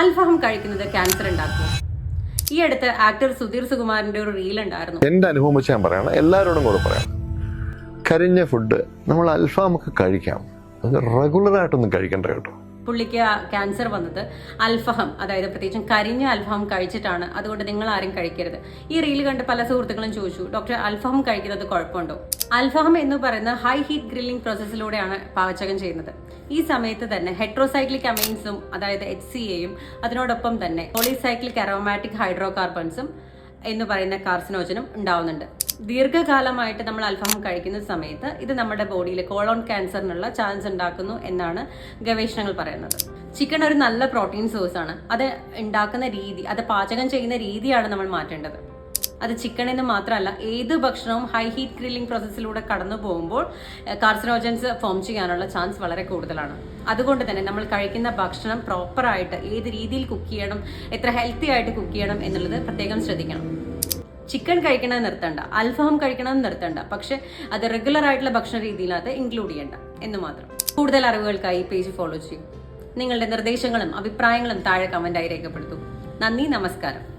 അൽഫഹം കഴിക്കുന്നത് ക്യാൻസർ ഉണ്ടാക്കും ഈ അടുത്ത് ആക്ടർ സുധീർ സുകുമാറിന്റെ ഒരു റീൽ ഉണ്ടായിരുന്നു. എന്റെ അനുഭവം വെച്ച് ഞാൻ പറയണം എല്ലാവരോടും കൂടെ പറയാം കരിഞ്ഞ ഫുഡ് നമ്മൾ അൽഫാമൊക്കെ കഴിക്കാം. അത് റെഗുലറായിട്ടൊന്നും കഴിക്കണ്ട കേട്ടോ. പുള്ളിക്ക് ക്യാൻസർ വന്നത് അൽഫഹം അതായത് പ്രത്യേകിച്ചും കരിഞ്ഞ അൽഫഹം കഴിച്ചിട്ടാണ്. അതുകൊണ്ട് നിങ്ങൾ ആരും കഴിക്കരുത്. ഈ റീൽ കണ്ട് പല സുഹൃത്തുക്കളും ചോദിച്ചു ഡോക്ടർ അൽഫഹം കഴിക്കുന്നത് കുഴപ്പമുണ്ടോ? അൽഫഹം എന്ന് പറയുന്ന ഹൈ ഹീറ്റ് ഗ്രില്ലിംഗ് പ്രോസസ്സിലൂടെയാണ് പാചകം ചെയ്യുന്നത്. ഈ സമയത്ത് തന്നെ ഹെട്രോസൈക്ലിക് അമൈൻസും അതായത് എച്ച് സി എയും അതിനോടൊപ്പം തന്നെ പോളിസൈക്ലിക് അറോമാറ്റിക് ഹൈഡ്രോ കാർബൺസും എന്ന് പറയുന്ന കാർസിനോജനും ഉണ്ടാവുന്നുണ്ട്. ദീർഘകാലമായിട്ട് നമ്മൾ അൽഫാം കഴിക്കുന്ന സമയത്ത് ഇത് നമ്മുടെ ബോഡിയിൽ കോളോൺ ക്യാൻസറിനുള്ള ചാൻസ് ഉണ്ടാക്കുന്നു എന്നാണ് ഗവേഷണങ്ങൾ പറയുന്നത്. ചിക്കൻ ഒരു നല്ല പ്രോട്ടീൻ സോഴ്സ് ആണ് അത് ഉണ്ടാക്കുന്ന രീതി അത് പാചകം ചെയ്യുന്ന രീതിയാണ് നമ്മൾ മാറ്റേണ്ടത്. അത് ചിക്കണിന് മാത്രമല്ല ഏത് ഭക്ഷണവും ഹൈ ഹീറ്റ് ഗ്രില്ലിംഗ് പ്രോസസ്സിലൂടെ കടന്നു പോകുമ്പോൾ കാർസിനോജൻസ് ഫോം ചെയ്യാനുള്ള ചാൻസ് വളരെ കൂടുതലാണ്. അതുകൊണ്ട് തന്നെ നമ്മൾ കഴിക്കുന്ന ഭക്ഷണം പ്രോപ്പറായിട്ട് ഏത് രീതിയിൽ കുക്ക് ചെയ്യണം എത്ര ഹെൽത്തി ആയിട്ട് കുക്ക് ചെയ്യണം എന്നുള്ളത് പ്രത്യേകം ശ്രദ്ധിക്കണം. ചിക്കൻ കഴിക്കണത് നിർത്തണ്ട അൽഫഹം കഴിക്കണത് നിർത്തണ്ട പക്ഷെ അത് റെഗുലർ ആയിട്ടുള്ള ഭക്ഷണ രീതിയിലത് ഇൻക്ലൂഡ് ചെയ്യണ്ട എന്ന് മാത്രം. കൂടുതൽ അറിവുകൾക്കായി പേജ് ഫോളോ ചെയ്യും. നിങ്ങളുടെ നിർദ്ദേശങ്ങളും അഭിപ്രായങ്ങളും താഴെ കമന്റായി രേഖപ്പെടുത്തും. നന്ദി നമസ്കാരം.